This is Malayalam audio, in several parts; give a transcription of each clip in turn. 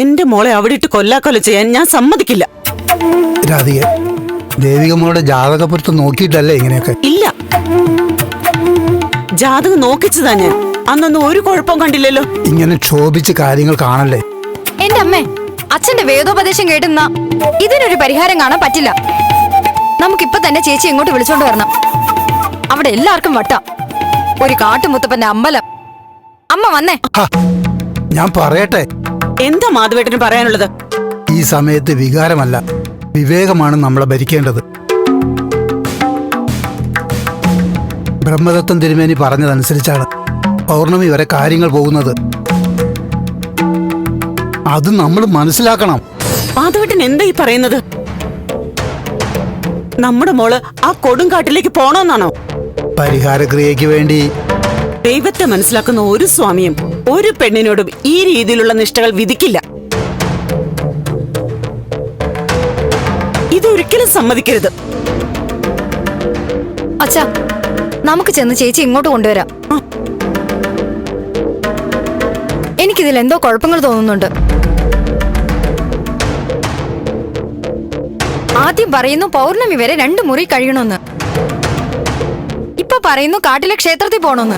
എന്റെ മോളെ അവിടെ ഇട്ട് കൊല്ലാക്കൊല ചെയ്യാൻ ഞാൻ സമ്മതിക്കില്ല. രാധിക ദേവികമ്മയുടെ ജാതകപ്പുറത്ത് നോക്കിയിട്ടല്ലേ ഇങ്ങനെയൊക്കെ? ഇല്ല. ജാതകം നോക്കിച്ചതാ ഞാൻ. അന്നൊന്നും ഒരു കുഴപ്പം കണ്ടില്ലല്ലോ. ഇങ്ങനെ ക്ഷോഭിച്ച് കാര്യങ്ങൾ കാണല്ലേ? എന്റെ അമ്മേ അച്ഛന്റെ വേദോപദേശം കേട്ടുന്ന ഇതിനൊരു പരിഹാരം കാണാൻ പറ്റില്ല. നമുക്കിപ്പൊ തന്നെ ചേച്ചി ഇങ്ങോട്ട് വിളിച്ചോണ്ട് വരണം. അവിടെ എല്ലാവർക്കും വട്ട. ഒരു കാട്ടുമുത്തപ്പന്റെ അമ്പലം. അമ്മ വന്നേ. ഞാൻ പറയട്ടെ. എന്താ മാധവേട്ടന് പറയാനുള്ളത്? ഈ സമയത്ത് വികാരമല്ല വിവേകമാണ് നമ്മളെ ഭരിക്കേണ്ടത്. ബ്രഹ്മദത്തം തിരുമേനി പറഞ്ഞതനുസരിച്ചാണ് പൗർണമി വരെ കാര്യങ്ങൾ പോകുന്നത്. അത് നമ്മൾ മനസ്സിലാക്കണം. മാധവേട്ടൻ എന്താ ഈ പറയുന്നത്? നമ്മുടെ മോൾ ആ കൊടുങ്കാട്ടിലേക്ക് പോണോന്നാണോ? പരിഹാരക്രിയയ്ക്ക് വേണ്ടി ദൈവത്തെ മനസ്സിലാക്കുന്ന ഒരു സ്വാമിയും ഒരു പെണ്ണിനോടും ഈ രീതിയിലുള്ള നിഷ്ഠകൾ വിധിക്കില്ല. ഇതൊരിക്കലും സമ്മതിക്കരുത്. അച്ഛാ നമുക്ക് ചെന്ന് ചേച്ചി ഇങ്ങോട്ട് കൊണ്ടുവരാം. എനിക്കിതിൽ എന്തോ കുഴപ്പങ്ങൾ തോന്നുന്നുണ്ട്. ആദ്യം പറയുന്നു പൗർണമി വരെ രണ്ട് മുറി കഴിയണമെന്ന്. ഇപ്പൊ പറയുന്നു കാട്ടിലെ ക്ഷേത്രത്തിൽ പോണോന്ന്.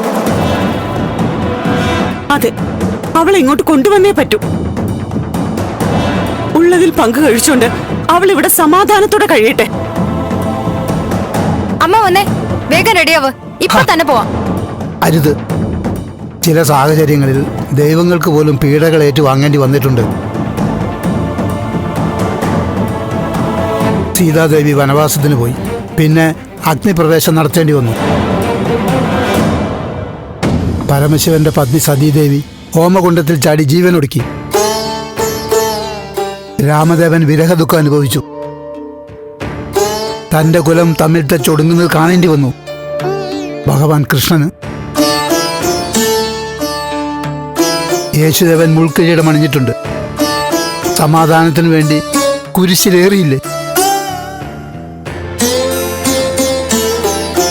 അതെ അവളെ ഇങ്ങോട്ട് കൊണ്ടുവന്നേ പറ്റൂ. ഉള്ളതിൽ പങ്കു കഴിച്ചോണ്ട് അവൾ ഇവിടെ സമാധാനത്തോടെ കഴിയട്ടെ. അമ്മ വന്നേ വേഗം റെഡിയാവ് ഇപ്പൊ തന്നെ പോവാം. അരുത്. ചില സാഹചര്യങ്ങളിൽ ദൈവങ്ങൾക്ക് പോലും പീഡകൾ ഏറ്റുവാങ്ങേണ്ടി വന്നിട്ടുണ്ട്. സീതാദേവി വനവാസത്തിന് പോയി. പിന്നെ അഗ്നിപ്രവേശം നടത്തേണ്ടി വന്നു. പരമശിവന്റെ പത്നി സതീദേവി ഹോമകുണ്ടത്തിൽ ചാടി ജീവൻ ഒടുക്കി രാമദേവൻ വിരഹദുഃഖം അനുഭവിച്ചു. തന്റെ കുലം തമ്മിൽ തച്ചൊടുങ്ങുന്നത് കാണേണ്ടി വന്നു. ഭഗവാൻ കൃഷ്ണന്. യേശുദേവൻ മുൾക്കിരീടം മണിഞ്ഞിട്ടുണ്ട് സമാധാനത്തിനു വേണ്ടി കുരിശിലേറിയില്ലേ?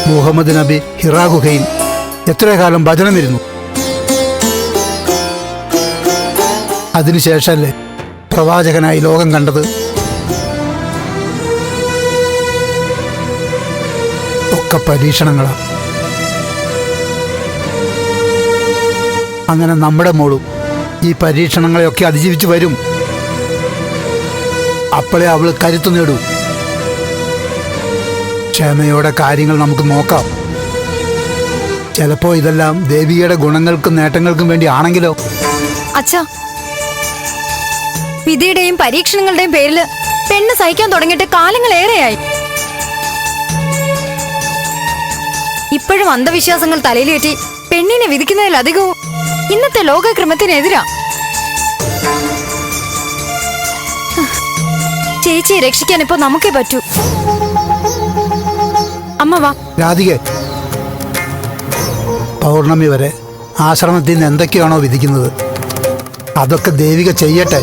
മുഹമ്മദ് നബി ഹിറാ ഗുഹയിൽ എത്ര കാലം ഭജനമിരുന്നു. അതിനുശേഷമല്ലേ പ്രവാചകനായി ലോകം കണ്ടത്? ഒക്കെ പരീക്ഷണങ്ങളാണ് അങ്ങനെ നമ്മുടെ മോളും ഈ പരീക്ഷണങ്ങളെയൊക്കെ അതിജീവിച്ച് വരും. അപ്പോഴേ അവൾ കരുത്തു നേടൂ. ക്ഷമയോടെ കാര്യങ്ങൾ നമുക്ക് നോക്കാം. ചിലപ്പോ ഇതെല്ലാം ദേവിയുടെ ഗുണങ്ങൾക്കും നേട്ടങ്ങൾക്കും വേണ്ടി ആണെങ്കിലോ അച്ഛാ വിധിയുടെയും പരീക്ഷണങ്ങളുടെയും പേരിൽ പെണ്ണ് സഹിക്കാൻ തുടങ്ങിയിട്ട് കാലങ്ങളേറെയായി ഇപ്പോഴും അന്ധവിശ്വാസങ്ങൾ തലയിലേറ്റി പെണ്ണിനെ വിധിക്കുന്നതിലധികവും ഇന്നത്തെ ലോകക്രമത്തിനെതിരാ. ചേച്ചിയെ രക്ഷിക്കാൻ ഇപ്പൊ നമുക്കേ പറ്റൂ. അമ്മ വാ. രാധികെ പൗർണമി വരെ ആശ്രമത്തിൽ നിന്ന് എന്തൊക്കെയാണോ വിധിക്കുന്നത് അതൊക്കെ ദേവിക ചെയ്യട്ടെ.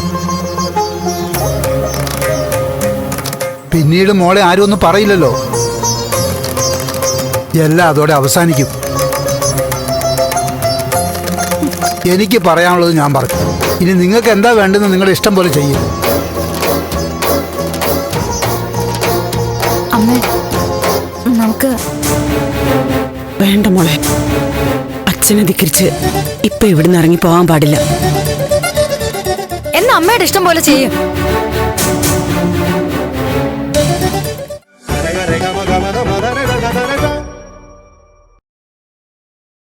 പിന്നീട് മോളെ ആരും ഒന്നും പറയില്ലല്ലോ. എല്ലാം അതോടെ അവസാനിക്കും. എനിക്ക് പറയാനുള്ളത് ഞാൻ പറഞ്ഞു. ഇനി നിങ്ങൾക്ക് എന്താ വേണ്ടതെന്ന് നിങ്ങളുടെ ഇഷ്ടം പോലെ ചെയ്യും. അമ്മ നമുക്ക് വേണ്ട മോളെ. അച്ഛനെ ധിക്കരിച്ച് ഇപ്പൊ ഇവിടുന്ന് ഇറങ്ങി പോകാൻ പാടില്ല. എന്നാ അമ്മയുടെ ഇഷ്ടം പോലെ ചെയ്യും.